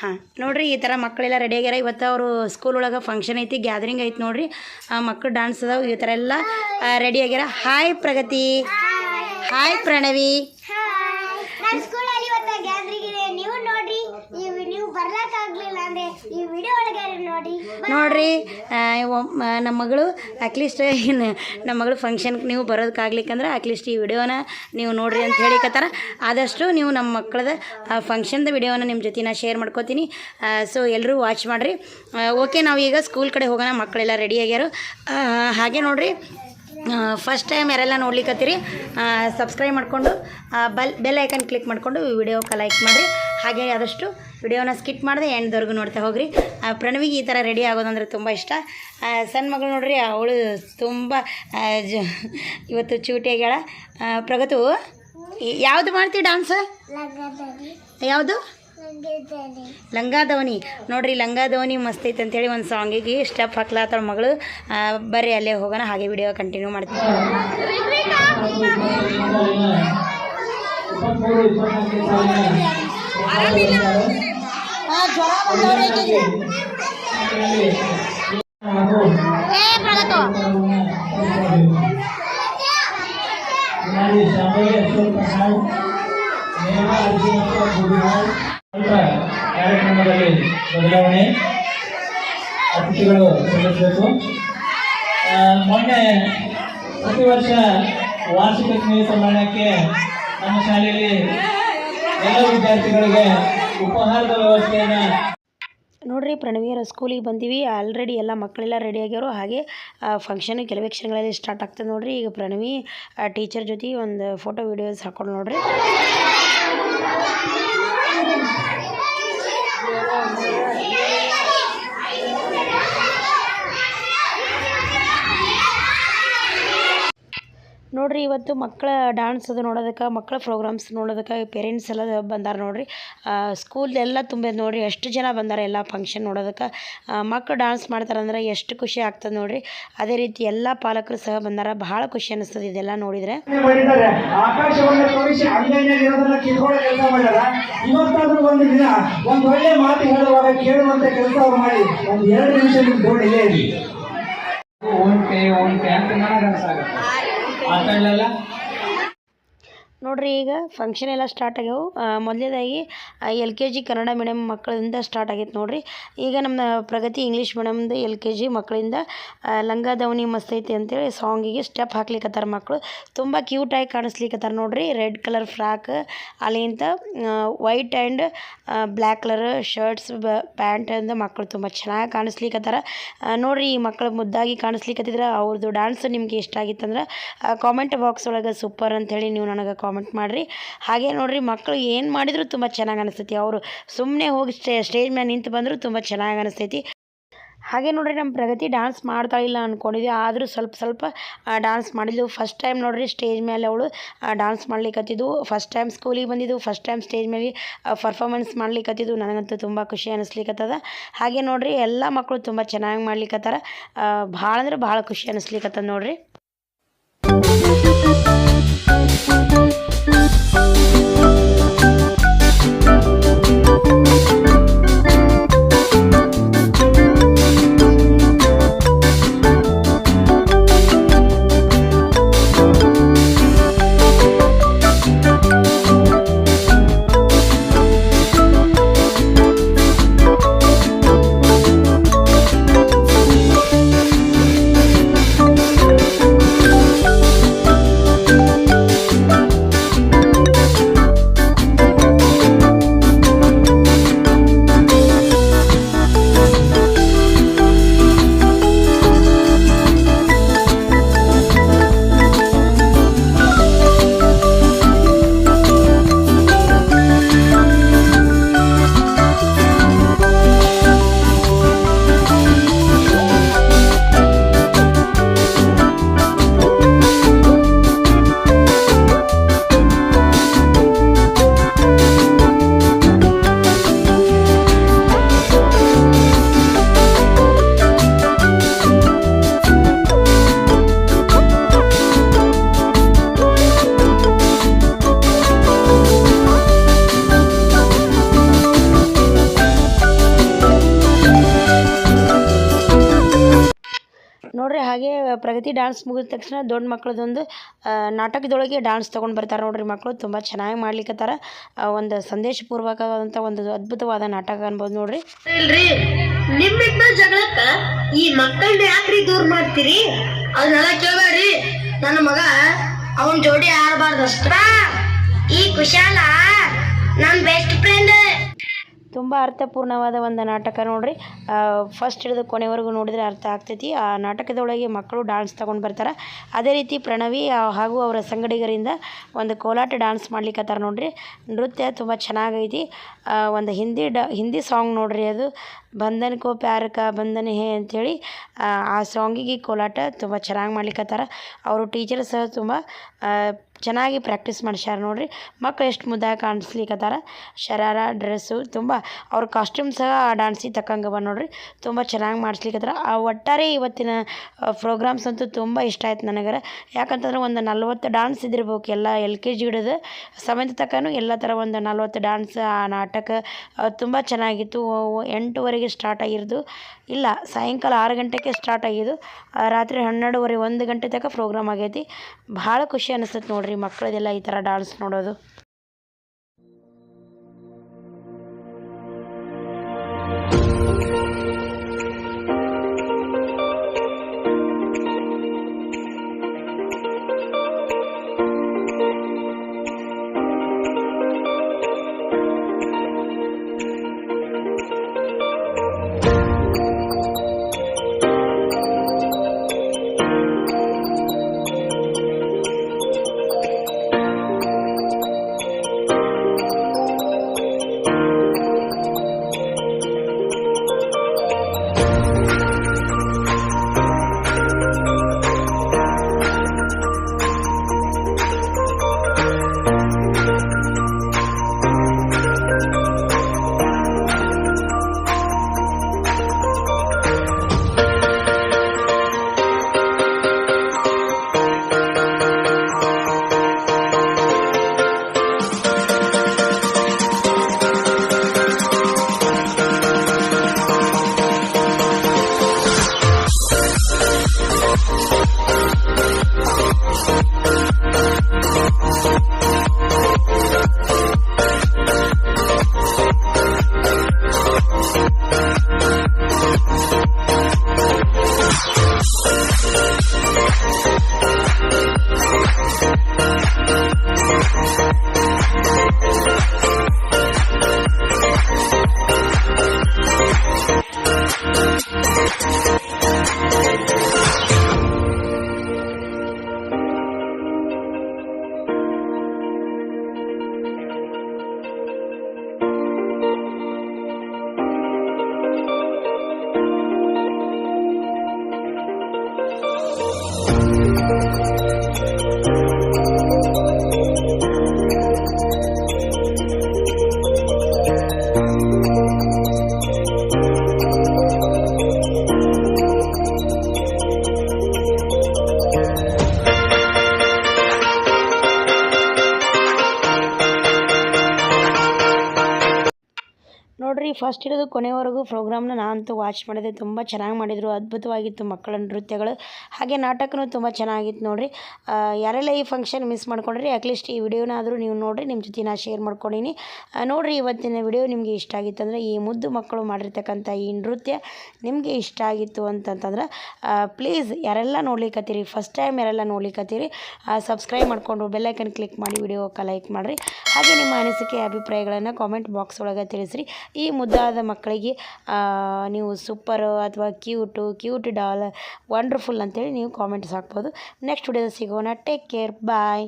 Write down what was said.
ಹಾಂ, ನೋಡ್ರಿ ಈ ಥರ ಮಕ್ಕಳೆಲ್ಲ ರೆಡಿ ಆಗ್ಯಾರ. ಇವತ್ತು ಅವರು ಸ್ಕೂಲ್ ಒಳಗೆ ಫಂಕ್ಷನ್ ಐತಿ ಗ್ಯಾದರಿಂಗ್ ಐತಿ ನೋಡ್ರಿ. ಮಕ್ಕಳು ಡಾನ್ಸ್ ಅದಾವೆ, ಈ ಥರ ಎಲ್ಲ ರೆಡಿ ಆಗ್ಯಾರ. ಹಾಯ್ ಪ್ರಗತಿ. ಹಾಯ್ ಪ್ರಣವಿ. ಈ ವಿಡಿಯೋ ನೋಡ್ರಿ ನಮ್ಮ ಮಗಳು ಅಟ್ಲೀಸ್ಟ್ ಏನು, ನಮ್ಮ ಮಗಳು ಫಂಕ್ಷನ್ಗೆ ನೀವು ಬರೋದಕ್ಕಾಗ್ಲಿಕ್ಕಂದ್ರೆ ಅಟ್ಲೀಸ್ಟ್ ಈ ವಿಡಿಯೋನ ನೀವು ನೋಡ್ರಿ ಅಂತ ಹೇಳಿಕತ್ತಾರ ಆದಷ್ಟು ನೀವು ನಮ್ಮ ಮಕ್ಕಳದ ಫಂಕ್ಷನ್ದ ವಿಡಿಯೋನ ನಿಮ್ಮ ಜೊತೆ ನಾ ಶೇರ್ ಮಾಡ್ಕೋತೀನಿ ಸೊ ಎಲ್ಲರೂ ವಾಚ್ ಮಾಡಿರಿ. ಓಕೆ ನಾವು ಈಗ ಸ್ಕೂಲ್ ಕಡೆ ಹೋಗೋಣ, ಮಕ್ಕಳೆಲ್ಲ ರೆಡಿ ಆಗ್ಯಾರು. ಹಾಗೆ ನೋಡ್ರಿ. ಫಸ್ಟ್ ಟೈಮ್ ಯಾರೆಲ್ಲ ನೋಡ್ಲಿಕ್ಕತ್ತೀರಿ ಸಬ್ಸ್ಕ್ರೈಬ್ ಮಾಡಿಕೊಂಡು ಬಲ್ ಬೆಲ್ ಐಕನ್ ಕ್ಲಿಕ್ ಮಾಡಿಕೊಂಡು ವಿಡಿಯೋಕ್ಕೆ ಲೈಕ್ ಮಾಡಿರಿ. ಹಾಗೆ ಆದಷ್ಟು ವಿಡಿಯೋನ ಸ್ಕಿಪ್ ಮಾಡಿದೆ ಎಂಡ್ದವ್ರಿಗೂ ನೋಡ್ತಾ ಹೋಗ್ರಿ. ಪ್ರಣವಿಗೆ ಈ ಥರ ರೆಡಿ ಆಗೋದಂದ್ರೆ ತುಂಬ ಇಷ್ಟ. ಸಣ್ಣ ಮಗಳು ನೋಡ್ರಿ ಅವಳು ತುಂಬ ಇವತ್ತು ಚೂಟಿಯಾಗ್ಯಾಳ ಪ್ರಗತು ಯಾವುದು ಮಾಡ್ತೀವಿ ಡಾನ್ಸ್ ಯಾವುದು? ಲಂಗಾದವನಿ ನೋಡ್ರಿ ಲಂಗಾದವನಿ ಮಸ್ತ್ ಐತೆ ಅಂತೇಳಿ ಒಂದು ಸಾಂಗಿಗೆ ಸ್ಟೆಪ್ ಹಾಕ್ಲಾತಾಳ ಮಗಳು ಬರ್ರಿ ಅಲ್ಲೇ ಹೋಗೋಣ ಹಾಗೆ ವಿಡಿಯೋ ಕಂಟಿನ್ಯೂ ಮಾಡ್ತೀವಿ ಕಾರ್ಯಕ್ರಮದಲ್ಲಿ ಬದಲಾವಣೆ ಅತಿಥಿಗಳು ಸಲ್ಲಿಸಬೇಕು. ಮೊನ್ನೆ ಪ್ರತಿ ವರ್ಷ ವಾರ್ಷಿಕ ಸ್ನೇಹ ಸಮ್ಮೇಳನಕ್ಕೆ ನಮ್ಮ ಶಾಲೆಯಲ್ಲಿ ಎಲ್ಲ ವಿದ್ಯಾರ್ಥಿಗಳಿಗೆ ಉಪಹಾರದ ವ್ಯವಸ್ಥೆಯನ್ನು ನೋಡ್ರಿ ಪ್ರಣವಿಯರ ಸ್ಕೂಲಿಗೆ ಬಂದೀವಿ. ಆಲ್ರೆಡಿ ಎಲ್ಲ ಮಕ್ಕಳೆಲ್ಲ ರೆಡಿ ಆಗ್ಯಾರು ಹಾಗೆ ಫಂಕ್ಷನ್ ಕೆಲವೇ ಕ್ಷಣಗಳಲ್ಲಿ ಸ್ಟಾರ್ಟ್ ಆಗ್ತದೆ ನೋಡ್ರಿ. ಈಗ ಪ್ರಣವಿ ಟೀಚರ್ ಜೊತೆ ಒಂದು ಫೋಟೋ ವೀಡಿಯೋಸ್ ಹಾಕೊಂಡು ನೋಡ್ರಿ. ನೋಡ್ರಿ ಇವತ್ತು ಮಕ್ಕಳ ಡಾನ್ಸ್ ಅದು ನೋಡೋದಕ್ಕೆ ಮಕ್ಕಳ ಪ್ರೋಗ್ರಾಮ್ಸ್ ನೋಡೋದಕ್ಕೆ ಪೇರೆಂಟ್ಸ್ ಎಲ್ಲ ಬಂದಾರ ನೋಡ್ರಿ. ಸ್ಕೂಲ್ ಎಲ್ಲ ತುಂಬ ನೋಡ್ರಿ ಎಷ್ಟು ಜನ ಬಂದಾರ ಎಲ್ಲ ಫಂಕ್ಷನ್ ನೋಡೋದಕ್ಕೆ. ಮಕ್ಕಳು ಡಾನ್ಸ್ ಮಾಡ್ತಾರಂದ್ರೆ ಎಷ್ಟು ಖುಷಿ ಆಗ್ತದೆ ನೋಡ್ರಿ. ಅದೇ ರೀತಿ ಎಲ್ಲ ಪಾಲಕರು ಸಹ ಬಂದಾರ ಬಹಳ ಖುಷಿ ಅನಿಸ್ತದೆ ಇದೆಲ್ಲ ನೋಡಿದರೆ. ಆಕಾಶವನ್ನು ತೋರಿಸಿ ಅಂಗೈನಲ್ಲಿ ಇರೋದನ್ನ ಕಿತ್ಕೊಳ್ಳೋ ಕೆಲಸ ಮಾಡ್ಯಾರ. ಇವತ್ತಾದ್ರೂ ಒಂದು ದಿನ ಒಂದ್ ಒಳ್ಳೆ ಮಾತು ಹೇಳುವಾಗ ಕೇಳುವಂತ ಕೆಲಸ ಮಾಡಿ. ಒಂದು ಎರಡು ನಿಮಿಷ ಇಲ್ಲೇ ಇರಿ. ಓಂಟೆ ಓಂಟೆ ಅಂತ ನನಗೆ ಅನ್ಸಾಗುತ್ತೆ ಆ ಟೈಮಲ್ಲ ನೋಡ್ರಿ ಈಗ ಫಂಕ್ಷನ್ ಎಲ್ಲ ಸ್ಟಾರ್ಟ್ ಆಗ್ಯಾವು. ಮೊದಲೇದಾಗಿ L K G Kannada medium ಮಕ್ಕಳಿಂದ ಸ್ಟಾರ್ಟ್ ಆಗೈತೆ ನೋಡ್ರಿ. ಈಗ ನಮ್ಮ ಪ್ರಗತಿ ಇಂಗ್ಲೀಷ್ ಮೀಡಿಯಮ್ದು ಎಲ್ ಕೆ ಜಿ ಮಕ್ಕಳಿಂದ ಲಂಗ ದಾವಣಿ ಮಸ್ತ್ ಐತಿ ಅಂತೇಳಿ ಸಾಂಗಿಗೆ ಸ್ಟೆಪ್ ಹಾಕ್ಲಿಕ್ಕತ್ತಾರ ಮಕ್ಕಳು ತುಂಬ ಕ್ಯೂಟಾಗಿ ಕಾಣಿಸ್ಲಿಕ್ಕತ್ತಾರ ನೋಡ್ರಿ. ರೆಡ್ ಕಲರ್ ಫ್ರಾಕ್ ಅಲ್ಲಿಂದ white and black colour shirts pant ಅಂದ ಮಕ್ಕಳು ತುಂಬ ಚೆನ್ನಾಗಿ ಕಾಣಿಸ್ಲಿಕ್ಕತ್ತಾರ ನೋಡ್ರಿ ಈ ಮಕ್ಕಳು ಮುದ್ದಾಗಿ ಕಾಣಿಸ್ಲಿಕ್ಕತ್ತಿದ್ರೆ ಅವ್ರದ್ದು ಡ್ಯಾನ್ಸ್ ನಿಮ್ಗೆ ಇಷ್ಟ ಆಗಿತ್ತಂದ್ರೆ ಕಾಮೆಂಟ್ ಬಾಕ್ಸ್ ಒಳಗೆ ಸೂಪರ್ ಅಂತೇಳಿ ನೀವು ನನಗೆ ಕಾಮೆಂಟ್ ಮಾಡಿರಿ. ಹಾಗೆ ನೋಡ್ರಿ ಮಕ್ಕಳು ಏನು ಮಾಡಿದರೂ ತುಂಬ ಚೆನ್ನಾಗಿ ಅನಿಸ್ತೈತಿ ಅವರು ಸುಮ್ಮನೆ ಹೋಗಿ ಸ್ಟೇ, ಸ್ಟೇಜ್ ಮೇಲೆ ನಿಂತು ಬಂದರೂ ತುಂಬ ಚೆನ್ನಾಗಿ ಅನಿಸ್ತೈತಿ ಹಾಗೆ ನೋಡ್ರಿ ನಮ್ಮ ಪ್ರಗತಿ ಡಾನ್ಸ್ ಮಾಡ್ತಾಳಿಲ್ಲ ಅಂದ್ಕೊಂಡಿದ್ವಿ ಆದರೂ ಸ್ವಲ್ಪ ಸ್ವಲ್ಪ ಡಾನ್ಸ್ ಮಾಡಿದ್ಲು. ಫಸ್ಟ್ ಟೈಮ್ ನೋಡ್ರಿ, ಸ್ಟೇಜ್ ಮೇಲೆ ಅವಳು ಡಾನ್ಸ್ ಮಾಡ್ಲಿಕ್ಕತ್ತಿದ್ದು ಫಸ್ಟ್ ಟೈಮ್ ಸ್ಕೂಲಿಗೆ ಬಂದಿದ್ದು ಫಸ್ಟ್ ಟೈಮ್ ಸ್ಟೇಜ್ ಮೇಲೆ ಪರ್ಫಾರ್ಮೆನ್ಸ್ ಮಾಡ್ಲಿಕ್ಕತ್ತಿದ್ದು ನನಗಂತೂ ತುಂಬ ಖುಷಿ ಅನಿಸ್ಲಿಕ್ಕತ್ತದ ಹಾಗೆ ನೋಡ್ರಿ, ಎಲ್ಲ ಮಕ್ಕಳು ತುಂಬ ಚೆನ್ನಾಗಿ ಮಾಡ್ಲಿಕ್ಕತ್ತಾರ ಭಾಳ ಅಂದ್ರೆ ಭಾಳ ಖುಷಿ ಅನಿಸ್ಲಿಕ್ಕತ್ತದ ನೋಡ್ರಿ. ಪ್ರಗತಿ ಡಾನ್ಸ್ ಮುಗಿದ ತಕ್ಷಣ ದೊಡ್ಡ ಮಕ್ಕಳದೊಂದು ನಾಟಕದೊಳಗೆ ಡಾನ್ಸ್ ತೊಗೊಂಡು ಬರ್ತಾರೆ ನೋಡ್ರಿ ಮಕ್ಕಳು ತುಂಬ ಚೆನ್ನಾಗಿ ಮಾಡ್ಲಿಕ್ಕತ್ತಾರ ಒಂದು ಸಂದೇಶಪೂರ್ವಕವಾದಂಥ ಒಂದು ಅದ್ಭುತವಾದ ನಾಟಕ ಅನ್ಬೋದು ನೋಡ್ರಿ. ಇಲ್ರಿ ನಿಮ್ಮಿಬ್ಬ ಜಗಳಕ್ಕ ಈ ಮಕ್ಕಳನ್ನ ಯಾಕ್ರಿ ದೂರ ಮಾಡ್ತೀರಿ? ಅದನ್ನೆಲ್ಲ ಕೇಳಬೇಡ್ರಿ. ನನ್ನ ಮಗ, ಅವನ್ ಜೋಡಿ ಆಡಬಾರ್ದು ಅಷ್ಟ ಈ ಕುಶಾಲ, ನನ್ ಬೆಸ್ಟ್ ಫ್ರೆಂಡ್ ತುಂಬ ಅರ್ಥಪೂರ್ಣವಾದ ಒಂದು ನಾಟಕ ನೋಡ್ರಿ. ಫಸ್ಟ್ ಹಿಡಿದು ಕೊನೆವರೆಗೂ ನೋಡಿದರೆ ಅರ್ಥ ಆಗ್ತೈತಿ. ಆ ನಾಟಕದೊಳಗೆ ಮಕ್ಕಳು ಡಾನ್ಸ್ ತಗೊಂಡು ಬರ್ತಾರೆ. ಅದೇ ರೀತಿ ಪ್ರಣವಿ ಹಾಗೂ ಅವರ ಸಂಗಡಿಗರಿಂದ ಒಂದು ಕೋಲಾಟ ಡಾನ್ಸ್ ಮಾಡ್ಲಿಕ್ಕತ್ತಾರ ನೋಡ್ರಿ. ನೃತ್ಯ ತುಂಬ ಚೆನ್ನಾಗೈತಿ. ಒಂದು ಹಿಂದಿ ಡ ಹಿಂದಿ ಸಾಂಗ್ ನೋಡ್ರಿ ಅದು. ಬಂಧನ್ ಕೋ ಪ್ಯಾರ್ ಕಾ ಬಂಧನ್ ಹೇ ಅಂಥೇಳಿ ಆ, ಸಾಂಗಿಗೆ ಕೋಲಾಟ ತುಂಬ ಚೆನ್ನಾಗಿ ಮಾಡ್ಲಿಕ್ಕತ್ತಾರ ಅವರು ಟೀಚರ್ ಸಹ ತುಂಬ ಚೆನ್ನಾಗಿ ಪ್ರಾಕ್ಟೀಸ್ ಮಾಡ್ಸ್ಯಾರ ನೋಡ್ರಿ. ಮಕ್ಳು ಎಷ್ಟು ಮುದ್ದಾಗಿ ಕಾಣಿಸ್ಲಿಕ್ಕತ್ತಾರ ಶರಾರ ಡ್ರೆಸ್ಸು ತುಂಬ ಅವ್ರ ಕಾಸ್ಟ್ಯೂಮ್ ಸಹ ಡಾನ್ಸಿಗೆ ತಕ್ಕಂಗೆ ಬಂದು ನೋಡ್ರಿ. ತುಂಬ ಚೆನ್ನಾಗಿ ಮಾಡಿಸ್ಲಿಕ್ಕತ್ತಾರ ಆ ಒಟ್ಟಾರೆ ಇವತ್ತಿನ ಪ್ರೋಗ್ರಾಮ್ಸ್ ಅಂತೂ ತುಂಬ ಇಷ್ಟ ಆಯ್ತು ನನಗರ. ಯಾಕಂತಂದ್ರೆ ಒಂದು ನಲ್ವತ್ತು ಡಾನ್ಸ್ ಇದ್ದಿರ್ಬೇಕು ಎಲ್ಲ ಎಲ್ ಕೆ ಜಿ ಹಿಡಿದು. ಸಮೇತ ತಕ್ಕನೂ ಎಲ್ಲ ಥರ ಒಂದು ನಲ್ವತ್ತು ಡಾನ್ಸ್ ಆ, ನಾಟಕ ತುಂಬ ಚೆನ್ನಾಗಿತ್ತು. ಎಂಟುವರೆಗೆ ಸ್ಟಾರ್ಟ್ ಆಗಿರೋದು. ಇಲ್ಲ, ಸಾಯಂಕಾಲ ಆರು ಗಂಟೆಗೆ ಸ್ಟಾರ್ಟ್ ಆಗಿದ್ದು. ರಾತ್ರಿ ಹನ್ನೆರಡುವರೆ ಒಂದು ಗಂಟೆ ತನಕ ಪ್ರೋಗ್ರಾಮ್ ಆಗೈತಿ. ಭಾಳ ಖುಷಿ ಅನಿಸ್ತೈತೆ ನೋಡ್ರಿ ಮಕ್ಕಳದೆಲ್ಲ ಈ ಥರ ಡಾನ್ಸ್ ನೋಡೋದು. ಫಸ್ಟ್ ಹಿಡಿದು ಕೊನೆವರೆಗೂ ಪ್ರೋಗ್ರಾಮ್ನ ನಾನಂತೂ ವಾಚ್ ಮಾಡಿದೆ. ತುಂಬ ಚೆನ್ನಾಗಿ ಮಾಡಿದರು. ಅದ್ಭುತವಾಗಿತ್ತು ಮಕ್ಕಳ ನೃತ್ಯಗಳು. ಹಾಗೆ ನಾಟಕನೂ ತುಂಬ ಚೆನ್ನಾಗಿತ್ತು ನೋಡಿರಿ. ಯಾರೆಲ್ಲ ಈ ಫಂಕ್ಷನ್ ಮಿಸ್ ಮಾಡ್ಕೊಂಡ್ರಿ ಅಟ್ಲೀಸ್ಟ್ ಈ ವಿಡಿಯೋನಾದರೂ ನೀವು ನೋಡಿರಿ ನಿಮ್ಮ ಜೊತೆ ನಾ ಶೇರ್ ಮಾಡ್ಕೊಂಡೀನಿ. ನೋಡಿರಿ ಇವತ್ತಿನ ವಿಡಿಯೋ ನಿಮಗೆ ಇಷ್ಟ ಆಗಿತ್ತು ಅಂದರೆ, ಈ ಮುದ್ದು ಮಕ್ಕಳು ಮಾಡಿರ್ತಕ್ಕಂಥ ಈ ನೃತ್ಯ ನಿಮಗೆ ಇಷ್ಟ ಆಗಿತ್ತು ಅಂತಂತಂದ್ರೆ ಪ್ಲೀಸ್ ಯಾರೆಲ್ಲ ನೋಡ್ಲಿಕ್ಕತ್ತೀರಿ ಫಸ್ಟ್ ಟೈಮ್ ಯಾರೆಲ್ಲ ನೋಡ್ಲಿಕ್ಕತ್ತೀರಿ ಸಬ್ಸ್ಕ್ರೈಬ್ ಮಾಡಿಕೊಂಡು ಬೆಲ್ಲೈಕನ್ ಕ್ಲಿಕ್ ಮಾಡಿ ವಿಡಿಯೋಕ್ಕೆ ಲೈಕ್ ಮಾಡಿರಿ. ಹಾಗೆ ನಿಮ್ಮ ಅನಿಸಿಕೆ, ಅಭಿಪ್ರಾಯಗಳನ್ನು ಕಾಮೆಂಟ್ ಬಾಕ್ಸ್ ಒಳಗೆ ತಿಳಿಸ್ರಿ. ಈ ಮುದ್ದಾದ ಮಕ್ಕಳಿಗೆ ನೀವು ಸೂಪರು ಅಥವಾ ಕ್ಯೂಟು ಕ್ಯೂಟ್ ಡಾಲ್ ವಂಡರ್ಫುಲ್ ಅಂತೇಳಿ ನೀವು ಕಾಮೆಂಟ್ಸ್ ಹಾಕ್ಬೋದು. ನೆಕ್ಸ್ಟ್ ವಿಡಿಯೋದಲ್ಲಿ ಸಿಗೋಣ. Take care bye